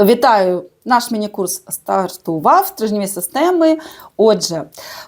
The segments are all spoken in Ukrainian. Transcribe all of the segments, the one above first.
Вітаю! Наш міні-курс стартував стрижневі системи. Отже,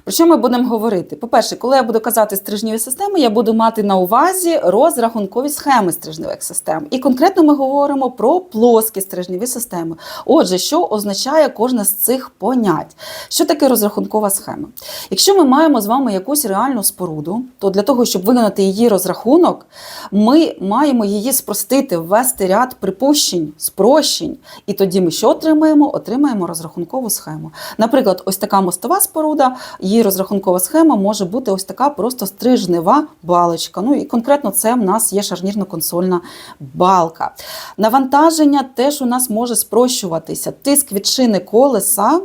про що ми будемо говорити? По-перше, коли я буду казати стрижневі системи, я буду мати на увазі розрахункові схеми стрижневих систем. І конкретно ми говоримо про плоскі стрижневі системи. Отже, що означає кожне з цих понять? Що таке розрахункова схема? Якщо ми маємо з вами якусь реальну споруду, то для того, щоб виконати її розрахунок, ми маємо її спростити, ввести ряд припущень, спрощень. І тоді ми що отримаємо? Отримаємо розрахункову схему. Наприклад, ось така мостова споруда, її розрахункова схема може бути ось така просто стрижнева балочка. Ну і конкретно це в нас є шарнірно-консольна балка. Навантаження теж у нас може спрощуватися. Тиск від шини колеса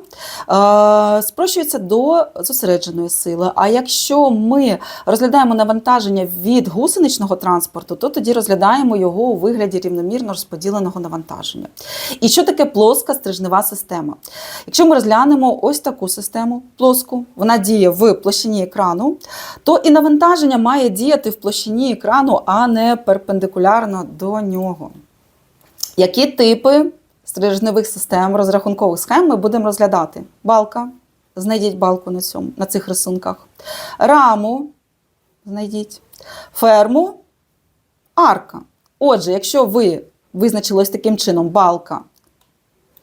е, спрощується до зосередженої сили. А якщо ми розглядаємо навантаження від гусеничного транспорту, то тоді розглядаємо його у вигляді рівномірно розподіленого навантаження. І що таке плоска стрижнева система? Якщо ми розглянемо ось таку систему плоску, вона діє в площині екрану, то і навантаження має діяти в площині екрану, а не перпендикулярно до нього. Які типи стрижневих систем, розрахункових схем ми будемо розглядати? Балка. Знайдіть балку на, цьому, на цих рисунках. Раму. Знайдіть. Ферму. Арка. Отже, якщо ви визначили ось таким чином балка,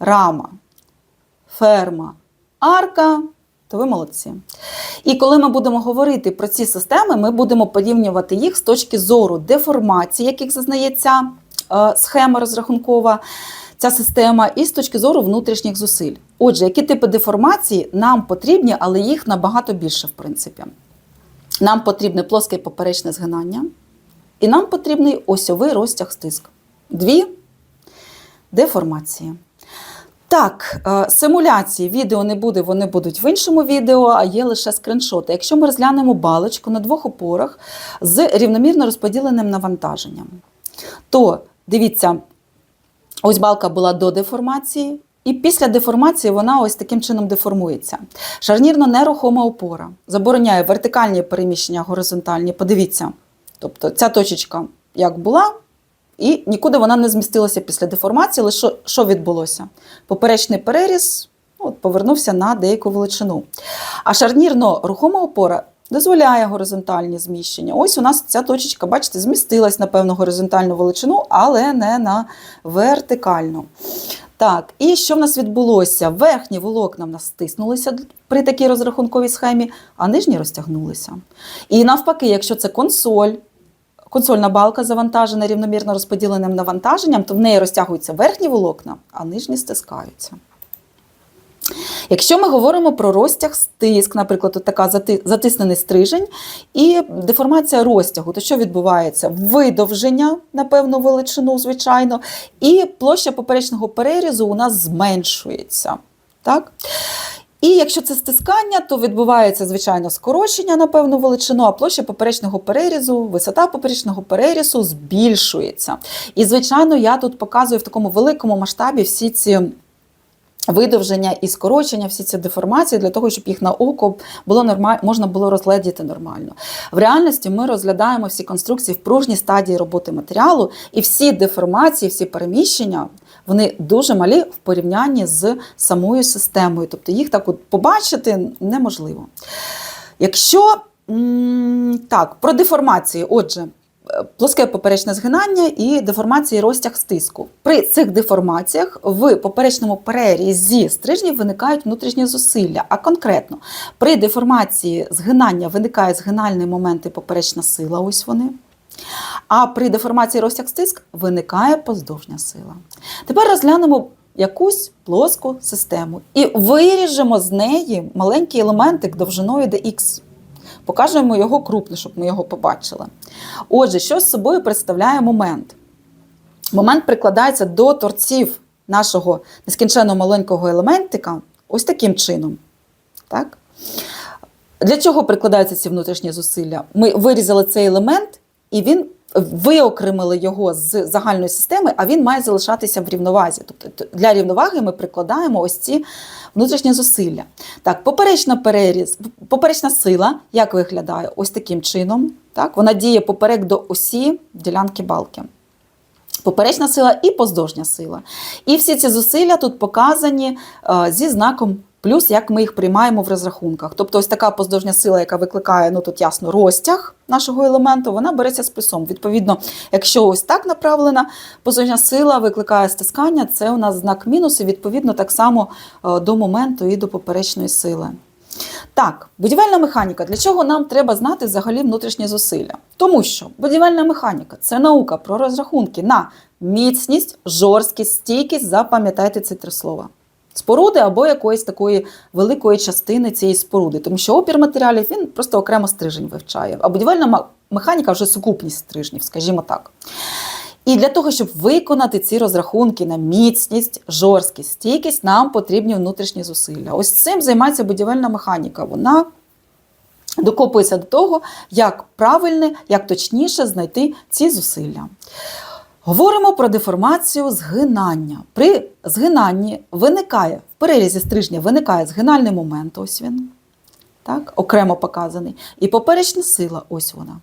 рама, ферма, арка, то ви молодці. І коли ми будемо говорити про ці системи, ми будемо порівнювати їх з точки зору деформації, яких зазнається е, схема розрахункова, ця система, і з точки зору внутрішніх зусиль. Отже, які типи деформації нам потрібні, але їх набагато більше, в принципі. Нам потрібне плоске поперечне згинання, і нам потрібний осьовий розтяг стиск. Дві деформації. Так, е, симуляції відео не буде, вони будуть в іншому відео, а є лише скріншоти. Якщо ми розглянемо балочку на двох опорах з рівномірно розподіленим навантаженням, то дивіться, ось балка була до деформації, і після деформації вона ось таким чином деформується. Шарнірно нерухома опора забороняє вертикальні переміщення горизонтальні. Подивіться, тобто ця точечка як була. І нікуди вона не змістилася після деформації, але що, що відбулося? Поперечний переріз ну, от, повернувся на деяку величину. А шарнірно-рухома опора дозволяє горизонтальні зміщення. Ось у нас ця точечка, бачите, змістилась на певну горизонтальну величину, але не на вертикальну. Так, і що в нас відбулося? Верхні волокна в нас стиснулися при такій розрахунковій схемі, а нижні розтягнулися. І навпаки, якщо це консоль, консольна балка завантажена рівномірно розподіленим навантаженням, то в неї розтягуються верхні волокна, а нижні стискаються. Якщо ми говоримо про розтяг стиск, наприклад, от така затиснений стрижень і деформація розтягу, то що відбувається? Видовження на певну величину, звичайно, і площа поперечного перерізу у нас зменшується. Так? І якщо це стискання, то відбувається, звичайно, скорочення на певну величину, а площа поперечного перерізу, висота поперечного перерізу збільшується. І, звичайно, я тут показую в такому великому масштабі всі ці. Видовження і скорочення, всі ці деформації для того, щоб їх на око було нормально, можна було розглядіти нормально. В реальності ми розглядаємо всі конструкції в пружній стадії роботи матеріалу, і всі деформації, всі переміщення, вони дуже малі в порівнянні з самою системою. Тобто їх так от побачити неможливо. Якщо так, про деформації, отже. Плоске поперечне згинання і деформації розтяг стиску. При цих деформаціях в поперечному перерізі стрижнів виникають внутрішні зусилля. А конкретно при деформації згинання виникає згинальний момент і поперечна сила. Ось вони. А при деформації розтяг стиск виникає поздовжня сила. Тепер розглянемо якусь плоску систему і виріжемо з неї маленький елементик довжиною dx. Покажемо його крупно, щоб ми його побачили. Отже, що з собою представляє момент? Момент прикладається до торців нашого нескінченно маленького елементика ось таким чином. Так? Для чого прикладаються ці внутрішні зусилля? Ми вирізали цей елемент, і він виокремили його з загальної системи, а він має залишатися в рівновазі. Тобто для рівноваги ми прикладаємо ось ці внутрішні зусилля. Так, поперечна переріз, поперечна сила, як виглядає? Ось таким чином. Так? Вона діє поперек до осі ділянки балки. Поперечна сила і поздовжня сила. І всі ці зусилля тут показані е, зі знаком плюс, як ми їх приймаємо в розрахунках. Тобто, ось така поздовжня сила, яка викликає, ну тут ясно, розтяг нашого елементу, вона береться з плюсом. Відповідно, якщо ось так направлена поздовжня сила викликає стискання, це у нас знак мінус, і відповідно так само е, до моменту і до поперечної сили. Так, будівельна механіка. Для чого нам треба знати взагалі внутрішні зусилля? Тому що будівельна механіка це наука про розрахунки на міцність, жорсткість, стійкість. Запам'ятайте ці три слова. Споруди або якоїсь такої великої частини цієї споруди, тому що опір матеріалів він просто окремо стрижень вивчає. А будівельна механіка вже сукупність стрижнів, скажімо так. І для того, щоб виконати ці розрахунки на міцність, жорсткість, стійкість, нам потрібні внутрішні зусилля. Ось цим займається будівельна механіка. Вона докопується до того, як правильно, як точніше знайти ці зусилля. Говоримо про деформацію згинання. При згинанні виникає в перерізі стрижня виникає згинальний момент, ось він, так, окремо показаний, і поперечна сила, ось вона.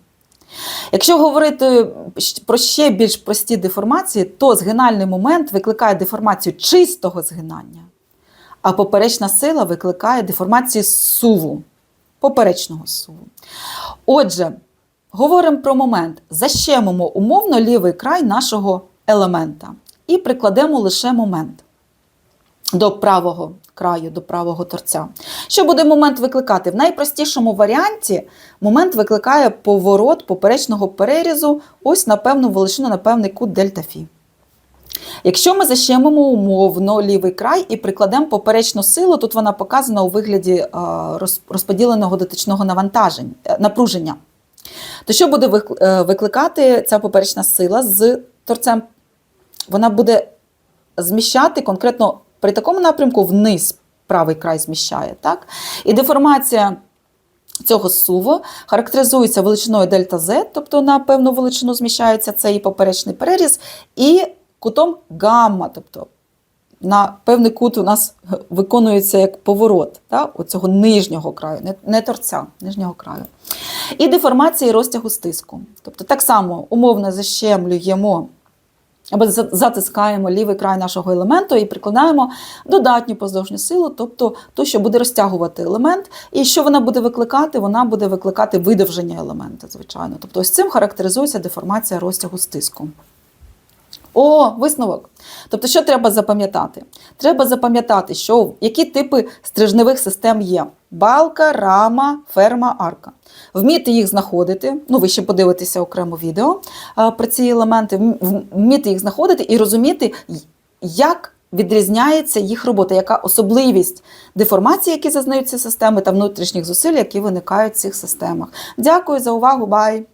Якщо говорити про ще більш прості деформації, то згинальний момент викликає деформацію чистого згинання, а поперечна сила викликає деформацію суву, поперечного суву. Отже, говоримо про момент. Защемимо умовно лівий край нашого елемента і прикладемо лише момент до правого краю, до правого торця. Що буде момент викликати? В найпростішому варіанті момент викликає поворот поперечного перерізу ось на певну величину, на певний кут дельта фі. Якщо ми защемимо умовно лівий край і прикладемо поперечну силу, тут вона показана у вигляді е, розподіленого дотичного навантажень, е, напруження, то що буде е, викликати ця поперечна сила з торцем? Вона буде зміщати конкретно при такому напрямку вниз правий край зміщає. Так? І деформація цього суву характеризується величиною дельта Z, тобто на певну величину зміщається цей поперечний переріз, і кутом гамма, тобто на певний кут у нас виконується як поворот та, оцього нижнього краю, не, не торця, нижнього краю. І деформація і розтягу стиску. Тобто так само умовно защемлюємо або затискаємо лівий край нашого елементу і прикладаємо додатню поздовжню силу, тобто ту, що буде розтягувати елемент. І що вона буде викликати? Вона буде викликати видовження елемента, звичайно. Тобто ось цим характеризується деформація розтягу стиску. О, висновок. Тобто, що треба запам'ятати? Треба запам'ятати, що які типи стрижневих систем є: балка, рама, ферма, арка. Вміти їх знаходити. Ну, ви ще подивитеся окремо відео про ці елементи, вм- вм- вміти їх знаходити і розуміти, як відрізняється їх робота, яка особливість деформації, які зазнають ці системи, та внутрішніх зусиль, які виникають в цих системах. Дякую за увагу. Бай!